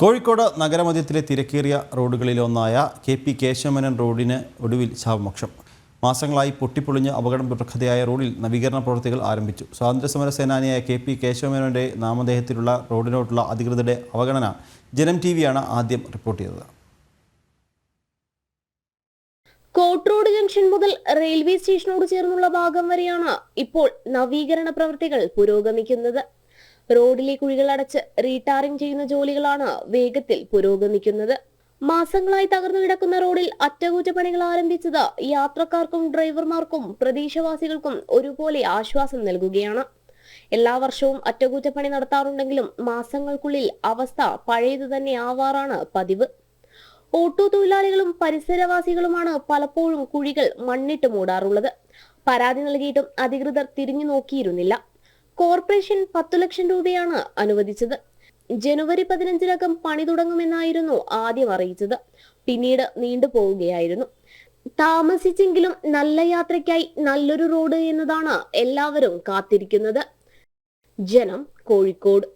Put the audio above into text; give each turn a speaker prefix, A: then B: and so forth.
A: കോഴിക്കോട് നഗരമധ്യത്തിലെ തിരക്കേറിയ റോഡുകളിലൊന്നായ K P Kesava Menon റോഡിന് ഒടുവിൽ ശാപമോക്ഷം മാസങ്ങളായി പൊട്ടിപ്പൊളിഞ്ഞ് അപകടം പ്രഖ്യതയായ റോഡിൽ നവീകരണ പ്രവൃത്തികൾ ആരംഭിച്ചു. സ്വാതന്ത്ര്യസമര സേനാനിയായ കെ പി കേശവമേനോന്റെ നാമദേഹത്തിലുള്ള റോഡിനോടുള്ള അധികൃതരുടെ അവഗണന ജനം ടി വിയാണ് ആദ്യം റിപ്പോർട്ട് ചെയ്തത്.
B: കോട്ട് റോഡ് ജംഗ്ഷൻ മുതൽ റെയിൽവേ സ്റ്റേഷനോട് ചേർന്നുള്ള ഭാഗം വരെയാണ് ഇപ്പോൾ നവീകരണ പ്രവൃത്തികൾ പുരോഗമിക്കുന്നത്. റോഡിലെ കുഴികൾ അടച്ച് റീടാറിംഗ് ചെയ്യുന്ന ജോലികളാണ് വേഗത്തിൽ പുരോഗമിക്കുന്നത്. മാസങ്ങളായി തകർന്നു കിടക്കുന്ന റോഡിൽ അറ്റകുറ്റപ്പണികൾ ആരംഭിച്ചത് യാത്രക്കാർക്കും ഡ്രൈവർമാർക്കും പ്രദേശവാസികൾക്കും ഒരുപോലെ ആശ്വാസം നൽകുകയാണ്. എല്ലാ വർഷവും അറ്റകുറ്റപ്പണി നടത്താറുണ്ടെങ്കിലും മാസങ്ങൾക്കുള്ളിൽ അവസ്ഥ പഴയതു തന്നെ ആവാറാണ് പതിവ്. ഓട്ടോ തൊഴിലാളികളും പരിസരവാസികളുമാണ് പലപ്പോഴും കുഴികൾ മണ്ണിട്ട് മൂടാറുള്ളത്. പരാതി നൽകിയിട്ടും അധികൃതർ തിരിഞ്ഞു നോക്കിയിരുന്നില്ല. കോർപ്പറേഷൻ പത്തു ലക്ഷം രൂപയാണ് അനുവദിച്ചത്. ജനുവരി പതിനഞ്ചിനകം പണി തുടങ്ങുമെന്നായിരുന്നു ആദ്യം അറിയിച്ചത്. പിന്നീട് നീണ്ടുപോവുകയായിരുന്നു താമസിച്ചെങ്കിലും നല്ല യാത്രയ്ക്കായി നല്ലൊരു റോഡ് എന്നതാണ് എല്ലാവരും കാത്തിരിക്കുന്നത്. ജനം കോഴിക്കോട്.